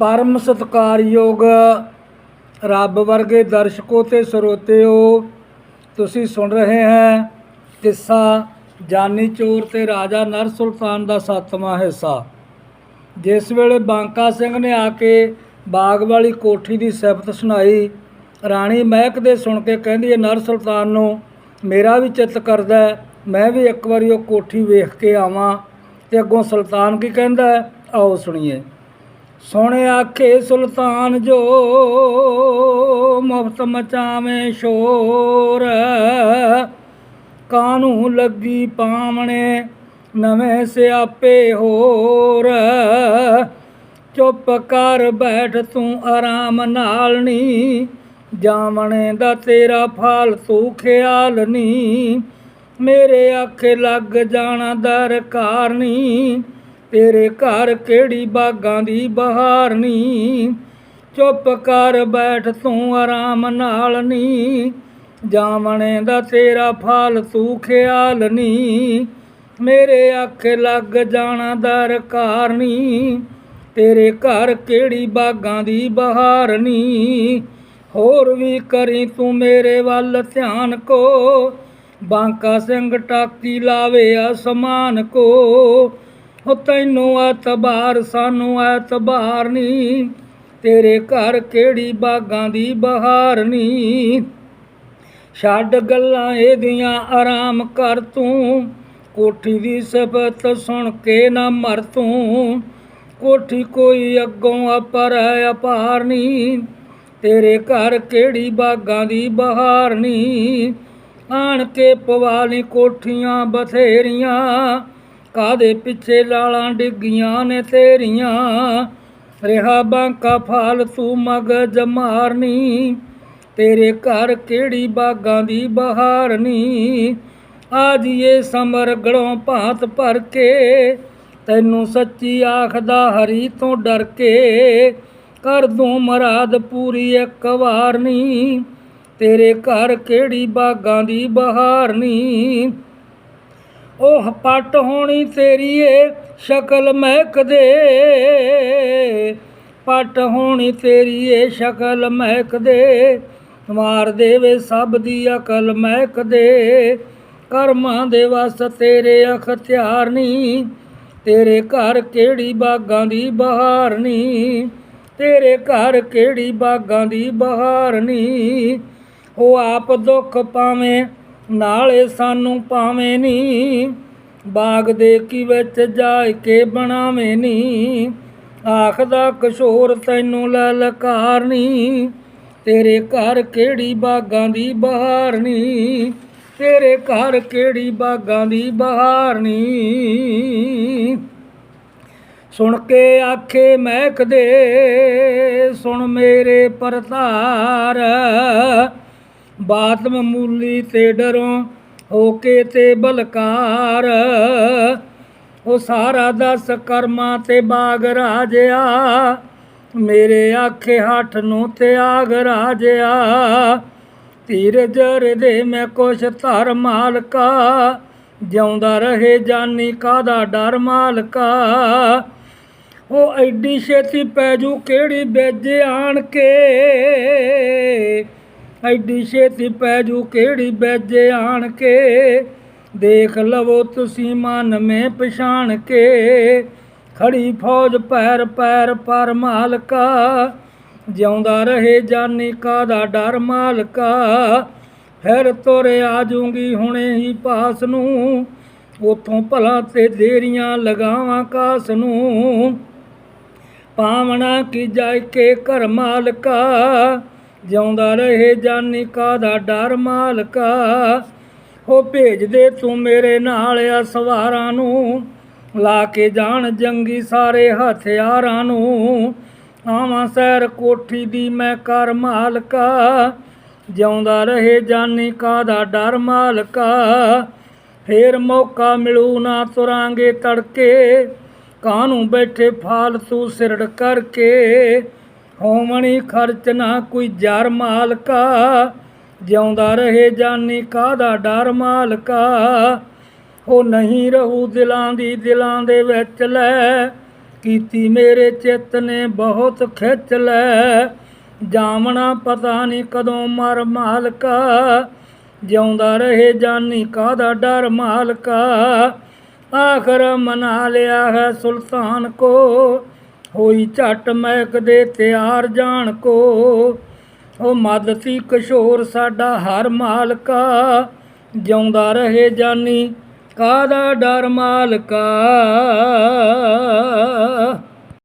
ਪਰਮ ਸਤਿਕਾਰਯੋਗ ਰੱਬ ਵਰਗੇ ਦਰਸ਼ਕੋ ਤੇ ਸਰੋਤਿਓ, ਤੁਸੀਂ ਸੁਣ ਰਹੇ ਹੈ ਕਿੱਸਾ ਜਾਨੀ ਚੋਰ ਤੇ ਰਾਜਾ ਨਰ ਸੁਲਤਾਨ ਦਾ ਸੱਤਵਾਂ ਹਿੱਸਾ। ਜਿਸ ਵੇਲੇ ਬਾਂਕਾ ਸਿੰਘ ਨੇ ਆ ਕੇ ਬਾਗ ਵਾਲੀ ਕੋਠੀ ਦੀ ਸਿਫਤ ਸੁਣਾਈ, ਰਾਣੀ ਮਹਿਕ ਦੇ ਸੁਣ ਕੇ ਕਹਿੰਦੀ ਹੈ, ਨਰ ਸੁਲਤਾਨ ਨੂੰ ਮੇਰਾ ਵੀ ਚਿੱਤ ਕਰਦਾ ਮੈਂ ਵੀ ਇੱਕ ਵਾਰੀ ਉਹ ਕੋਠੀ ਵੇਖ ਕੇ ਆਵਾਂ। ਤੇ ਅੱਗੋਂ ਸੁਲਤਾਨ ਕੀ ਕਹਿੰਦਾ ਆਓ ਸੁਣੀਏ। ਸੋਹਣੇ ਆਖੇ ਸੁਲਤਾਨ ਜੋ ਮੁਫਤ ਮਚਾਵੇਂ ਸ਼ੋਰ। ਕਾਨੂੰ ਲੱਗੀ ਪਾਵਣੇ ਨਵੇਂ ਸਿਆਪੇ ਹੋਰ। ਚੁੱਪ ਕਰ ਬੈਠ ਤੂੰ ਆਰਾਮ ਨਾਲ ਨੀ। ਜਾਵਣੇ ਦਾ ਤੇਰਾ ਫਾਲਤੂ ਖਿਆਲ ਨੀ। ਮੇਰੇ ਆਖੇ ਲੱਗ ਜਾਣਾ ਦਰਕਾਰ ਨੀ। ਤੇਰੇ ਘਰ ਕਿਹੜੀ ਬਾਗਾਂ ਦੀ ਬਹਾਰ ਨੀ? ਚੁੱਪ ਕਰ ਬੈਠ ਤੂੰ ਆਰਾਮ ਨਾਲ ਨੀ। ਜਾਵਣੇ ਦਾ ਤੇਰਾ ਫਾਲਤੂ ਖਿਆਲ ਨੀ। ਮੇਰੇ ਆਖੇ ਲੱਗ ਜਾਣਾ ਦਰਕਾਰ ਨੀ। ਤੇਰੇ ਘਰ ਕਿਹੜੀ ਬਾਗਾਂ ਦੀ ਬਹਾਰ ਨੀ? ਹੋਰ ਵੀ ਕਰੀ ਤੂੰ ਮੇਰੇ ਵੱਲ ਧਿਆਨ ਕੋ। ਬਾਂਕਾ ਸਿੰਘ ਟਾਕੀ ਲਾਵੇ ਅਸਮਾਨ ਕੋ। ਹੋ ਤੈਨੂੰ ਐਤਬਾਰ, ਸਾਨੂੰ ਐਤਬਾਰ ਨਹੀਂ। ਤੇਰੇ ਘਰ ਕਿਹੜੀ ਬਾਗਾਂ ਦੀ ਬਹਾਰ ਨਹੀਂ। ਛੱਡ ਗੱਲਾਂ ਇਹਦੀਆਂ, ਆਰਾਮ ਕਰ ਤੂੰ। ਕੋਠੀ ਦੀ ਸਬਤ ਸੁਣ ਕੇ ਨਾ ਮਰ ਤੂੰ। ਕੋਠੀ ਕੋਈ ਅੱਗੋਂ ਅਪਰ ਅਪਾਰ ਨੀ ਤੇਰੇ ਘਰ ਕਿਹੜੀ ਬਾਗਾਂ ਦੀ ਬਹਾਰ ਨਹੀਂ। ਆਣ ਕੇ ਪਵਾ ਲਈ ਕੋਠੀਆਂ ਬਥੇਰੀਆਂ। ਕਾਦੇ ਪਿੱਛੇ ਲਾਲਾਂ ਡਿੱਗੀਆਂ ਨੇ ਤੇਰੀਆਂ? ਰਿਹਾ ਬਾਂਕਾ ਫਾਲਤੂ ਮਗਜ ਮਾਰਨੀ ਤੇਰੇ ਘਰ ਕਿਹੜੀ ਬਾਗਾਂ ਦੀ ਬਹਾਰਨੀ? ਆਜੀਏ ਸਮਰ ਗਲੋਂ ਭਾਂਤ ਭਰ ਕੇ, ਤੈਨੂੰ ਸੱਚੀ ਆਖਦਾ ਹਰੀ ਤੋਂ ਡਰ ਕੇ। ਕਰ ਦੂੰ ਮਰਾਦ ਪੂਰੀ ਇੱਕ ਵਾਰ ਨੀ ਤੇਰੇ ਘਰ ਕਿਹੜੀ ਬਾਗਾਂ ਦੀ ਬਹਾਰਨੀ? ਉਹ ਪੱਟ ਹੋਣੀ ਤੇਰੀ ਏ ਸ਼ਕਲ ਮਹਿਕ ਦੇ ਪੱਟ ਹੋਣੀ ਤੇਰੀ ਏ ਸ਼ਕਲ ਮਹਿਕ ਦੇ ਮਾਰ ਦੇਵੇ ਸਭ ਦੀ ਅਕਲ ਮਹਿਕ ਦੇ ਕਰਮਾਂ ਦੇ ਵਸ ਤੇਰੇ ਅਖਤਿਆਰ ਨੀ। ਤੇਰੇ ਘਰ ਕਿਹੜੀ ਬਾਗਾਂ ਦੀ ਬਹਾਰ ਨੀ। ਤੇਰੇ ਘਰ ਕਿਹੜੀ ਬਾਗਾਂ ਦੀ ਬਹਾਰ ਨੀ। ਉਹ ਆਪ ਦੁੱਖ ਪਾਵੇਂ ਨਾਲੇ ਸਾਨੂੰ ਪਾਵੇਂ ਨੀ। ਬਾਗ ਦੇ ਕੀ ਵਿੱਚ ਜਾ ਕੇ ਬਣਾਵੇਂ ਨੀ। ਆਖਦਾ ਕਿਸ਼ੋਰ ਤੈਨੂੰ ਲਲਕਾਰ ਨੀ। ਤੇਰੇ ਘਰ ਕਿਹੜੀ ਬਾਗਾਂ ਦੀ ਬਹਾਰ ਤੇਰੇ ਘਰ ਕਿਹੜੀ ਬਾਗਾਂ ਦੀ ਬਹਾਰ ਨੀ। ਸੁਣ ਕੇ ਆਖੇ ਮਹਿਕ ਦੇ। ਸੁਣ ਮੇਰੇ ਪਰਤਾਰ। ਬਾਤ ਮਾਮੂਲੀ ਤੇ ਡਰੋਂ ਹੋ ਕੇ ਤੇ ਬਲਕਾਰ। ਉਹ ਸਾਰਾ ਦਸ ਕਰਮਾਂ ਤੇ ਬਾਗ ਰਾਜਿਆ, ਮੇਰੇ ਆਖੇ ਹੱਠ ਨੂੰ ਤਿਆਗ ਆਗ ਰਾਜਿਆ। ਧੀਰਜ ਦੇ ਮੈਂ ਕੁਛ ਧਰ ਮਾਲਕਾ, ਜਿਉਂਦਾ ਰਹੇ ਜਾਨੀ ਕਾਦਾ ਡਰ ਮਾਲਕਾ। ਉਹ ਐਡੀ ਛੇਤੀ ਪੈ ਜੂ ਕਿਹੜੀ ਵਿੱਚ ਆਣ ਕੇ। ਐਡੀ ਛੇਤੀ ਪੈ ਜੂ ਕਿਹੜੀ ਬੈਜੇ ਆਣ ਕੇ? ਦੇਖ ਲਵੋ ਤੁਸੀਂ ਮਨ ਮੇ ਪਛਾਣ ਕੇ। ਖੜੀ ਫੌਜ ਪੈਰ ਪੈਰ ਪਰ ਮਾਲਕਾ, ਜਿਉਂਦਾ ਰਹੇ ਜਾਨੀ ਕਾਦਾ ਡਰ ਮਾਲਕਾ। ਫਿਰ ਤੋਰੇ ਆ ਜੂੰਗੀ ਹੁਣੇ ਹੀ ਪਾਸ ਨੂੰ, ਉਥੋਂ ਭਲਾ ਤੇ ਦੇਰੀਆਂ ਲਗਾਵਾਂ ਕਾਸ ਨੂੰ। ਪਾਵਣਾ ਕੀ ਜਾਇ ਕੇ ਘਰ ਮਾਲਕਾ ਜਿਉਂਦਾ ਰਹੇ ਜਾਨੀ ਕਾਦਾ ਡਰ ਮਾਲਕਾ। ਹੋ ਭੇਜ ਦੇ ਤੂੰ ਮੇਰੇ ਨਾਲ ਆ ਸਵਾਰਾਂ ਨੂੰ। ਲਾ ਕੇ ਜਾਣ ਜੰਗੀ ਸਾਰੇ ਹਥਿਆਰਾਂ ਨੂੰ। ਆਵਾਂ ਸੈਰ ਕੋਠੀ ਦੀ ਮੈਂ ਕਰ ਮਾਲਕਾ। ਜਿਉਂਦਾ ਰਹੇ ਜਾਨੀ ਕਾਦਾ ਡਰ ਮਾਲਕਾ। ਫੇਰ ਮੌਕਾ ਮਿਲੂ ਨਾ ਤੁਰਾਂਗੇ ਤੜਕੇ। ਕਾਹਨੂੰ ਬੈਠੇ ਫਾਲਤੂ ਸਿਰੜ ਕਰਕੇ। ਹੋਵਣੀ ਖਰਚ ਨਾ ਕੋਈ ਜਰ ਮਾਲਕਾ, ਜਿਉਂਦਾ ਰਹੇ ਜਾਨੀ ਕਾਹਦਾ ਡਰ ਮਾਲਕਾ। ਉਹ ਨਹੀਂ ਰਹੂ ਦਿਲਾਂ ਦੀ, ਦਿਲਾਂ ਦੇ ਵਿੱਚ ਲੈ, ਕੀਤੀ ਮੇਰੇ ਚਿੱਤ ਨੇ ਬਹੁਤ ਖਿੱਚ ਲੈ। ਜਾਮਣਾ ਪਤਾ ਨਹੀਂ ਕਦੋਂ ਮਰ ਮਾਲਕਾ, ਜਿਉਂਦਾ ਰਹੇ ਜਾਨੀ ਕਾਹਦਾ ਡਰ ਮਾਲਕਾ। ਆਖਰ ਮਨਾ ਲਿਆ ਹੈ ਸੁਲਤਾਨ ਕੋ ਹੋਈ ਝਟ ਮਹਿਕ ਦੇ ਤਿਆਰ ਜਾਣ ਕੋ। ਉਹ ਮਦਤੀ ਕਿਸ਼ੋਰ ਸਾਡਾ ਹਰ ਮਾਲਕਾ, ਜਿਉਂਦਾ ਰਹੇ ਜਾਨੀ ਕਾਦਾ ਡਰ ਮਾਲਕਾ।